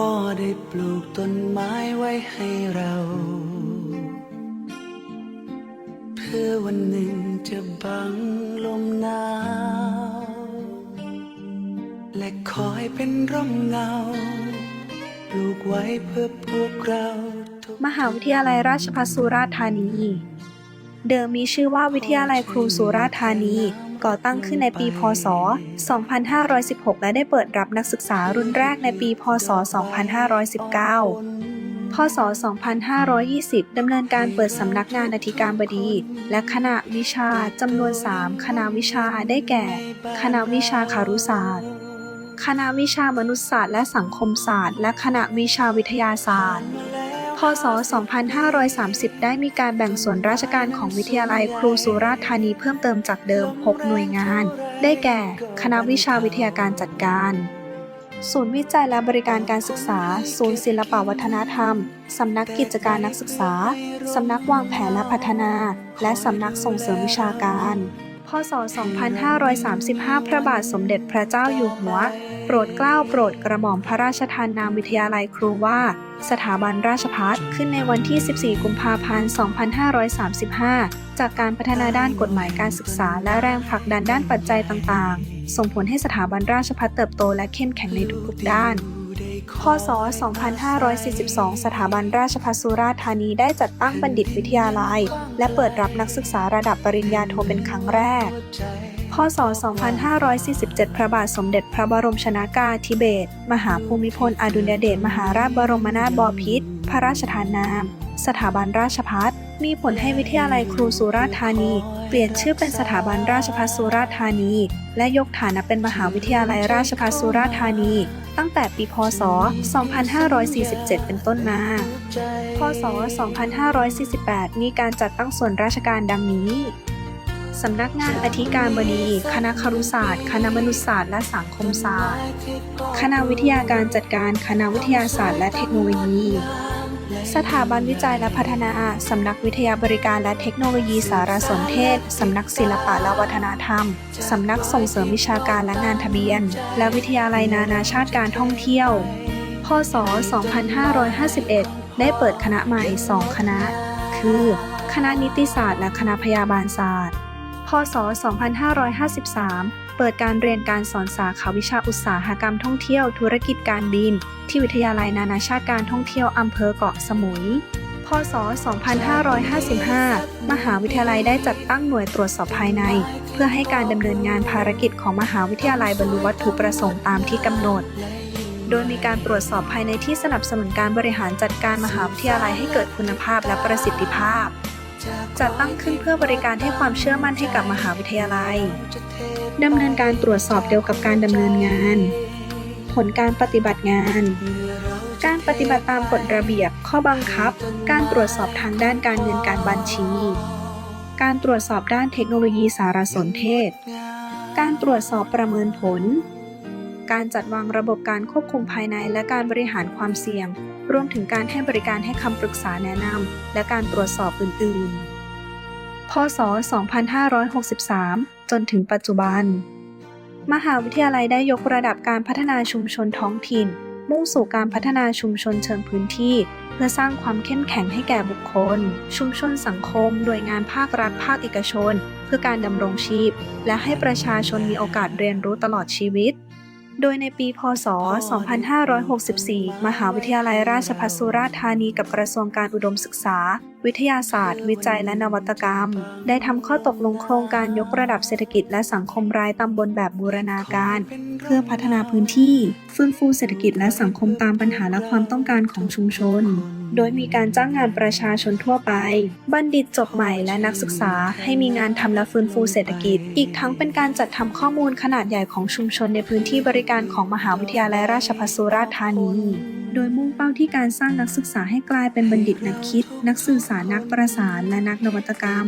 พ่อได้ปลูกต้นไม้ไว้ให้เรา เพื่อวันหนึ่งจะบังลมหนาว และคอยเป็นร่มเงาปลูกไว้เพื่อพวกเรา มหาวิทยาลัยราชภัฏสุราษฎร์ธานี เดิมมีชื่อว่าวิทยาลัยครูสุราษฎร์ธานี ก่อตั้งขึ้นในปี พศ 2516 และได้เปิดรับนักศึกษารุ่นแรกในปี พศ 2519 พศ 2520 ดำเนินการเปิดสำนักงานอธิการบดี และคณะวิชาจำนวน 3 คณะวิชาได้แก่ คณะวิชาคารุศาสตร์ คณะวิชามนุษยศาสตร์และสังคมศาสตร์ และคณะวิชาวิทยาศาสตร์ พศ 2530 ได้มีการแบ่งส่วนราชการของวิทยาลัยครูสุราษฎร์ธานีเพิ่มเติมจากเดิม 6 หน่วยงาน ได้แก่ คณะวิชาวิทยาการจัดการ ศูนย์วิจัยและบริการการศึกษา ศูนย์ศิลปวัฒนธรรม สำนักกิจการนักศึกษา สำนักวางแผนและพัฒนา และสำนักส่งเสริมวิชาการพศ 2535 พระบาทสมเด็จพระเจ้าอยู่หัว โปรดเกล้าโปรดกระหม่อมพระราชทานนามวิทยาลัยครูว่า สถาบันราชพัฒขึ้นในวันที่ 14 กุมภาพันธ์ 2535 จากการพัฒนาด้านกฎหมายการศึกษา และแรงผลักดันด้านปัจจัยต่างๆ ส่งผลให้สถาบันราชพัฒเติบโตและเข้มแข็งในทุกๆด้าน พศ 2542 สถาบันราชภัฏสุราษฎร์ธานีได้จัดตั้งบัณฑิตวิทยาลัย และเปิดรับนักศึกษาระดับปริญญาโทเป็นครั้งแรก พศ 2547 พระบาทสมเด็จพระบรมชนากาธิเบศรมหาภูมิพลอดุลยเดชมหาราชบรมนาถบพิตรพระราชทานนาม สถาบันราชพัฒมีผลให้วิทยาลัยครูสุราษฎร์ธานี เปลี่ยนชื่อเป็นสถาบันราชภัฏสุราษฎร์ธานี และยกฐานะเป็นมหาวิทยาลัยราชภัฏสุราษฎร์ธานี ตั้งแต่ปีพศ 2547 เป็นต้นมา พศ 2548 มีการจัดตั้งส่วนราชการดังนี้ สำนักงานอธิการบดี คณะครุศาสตร์ คณะมนุษยศาสตร์และสังคมศาสตร์ คณะวิทยาการจัดการ คณะวิทยาศาสตร์และเทคโนโลยี สถาบันวิจัยและพัฒนา สำนักวิทยาบริการและเทคโนโลยีสารสนเทศ สำนักศิลปะและวัฒนธรรม สำนักส่งเสริมวิชาการและงานทะเบียน และวิทยาลัยนานาชาติการท่องเที่ยว พศ 2551 ได้เปิดคณะใหม่ 2 คณะ คือ คณะนิติศาสตร์และคณะพยาบาลศาสตร์ พศ 2553 เปิดการเรียนการสอนสาขาวิชาอุตสาหกรรมท่องเที่ยวธุรกิจการบิน ที่วิทยาลัยนานาชาติการท่องเที่ยวอำเภอเกาะสมุย พศ 2555 มหาวิทยาลัยได้จัดตั้งหน่วยตรวจสอบภายใน เพื่อให้การดำเนินงานภารกิจของมหาวิทยาลัยบรรลุวัตถุประสงค์ตามที่กำหนดโดยมีการตรวจสอบภายในที่สนับสนุนการบริหารจัดการมหาวิทยาลัยให้เกิดคุณภาพและประสิทธิภาพ จัดตั้งขึ้นเพื่อบริการให้ความเชื่อมั่นให้กับมหาวิทยาลัยดำเนินการตรวจสอบเกี่ยวกับการดำเนินงาน ผลการปฏิบัติงาน การปฏิบัติตามกฎระเบียบ ข้อบังคับ การตรวจสอบทางด้านการเงินการบัญชี การตรวจสอบด้านเทคโนโลยีสารสนเทศ การตรวจสอบประเมินผล การจัดวางระบบการควบคุมภายในและการบริหารความเสี่ยง รวมถึงการให้บริการให้คำปรึกษาแนะนำและการตรวจสอบอื่น ๆ พศ 2563 จนถึงปัจจุบัน มหาวิทยาลัยได้ยกระดับการพัฒนาชุมชนท้องถิ่น มุ่งสู่การพัฒนาชุมชนเชิงพื้นที่ เพื่อสร้างความเข้มแข็งให้แก่บุคคล ชุมชนสังคม โดยงานภาครัฐภาคเอกชน เพื่อการดำรงชีพ และให้ประชาชนมีโอกาสเรียนรู้ตลอดชีวิต โดยในปี พศ 2564 มหาวิทยาลัยราชภัฏสุราษฎร์ธานีกับกระทรวงการอุดมศึกษา วิทยาศาสตร์ วิจัยและนวัตกรรม ได้ทำข้อตกลงโครงการยกระดับเศรษฐกิจและสังคมรายตำบลแบบบูรณาการ เพื่อพัฒนาพื้นที่ ฟื้นฟูเศรษฐกิจและสังคมตามปัญหาและความต้องการของชุมชน โดยมีการจ้างงานประชาชนทั่วไป บัณฑิตจบใหม่และนักศึกษาให้มีงานทำและฟื้นฟูเศรษฐกิจ อีกทั้งเป็นการจัดทำข้อมูลขนาดใหญ่ของชุมชนในพื้นที่บริการของมหาวิทยาลัยราชภัฏสุราษฎร์ธานี โดยมุ่งเป้าที่การสร้างนักศึกษาให้กลายเป็นบัณฑิตนักคิด นักสื่อสารนักประสานและนักนวัตกรรม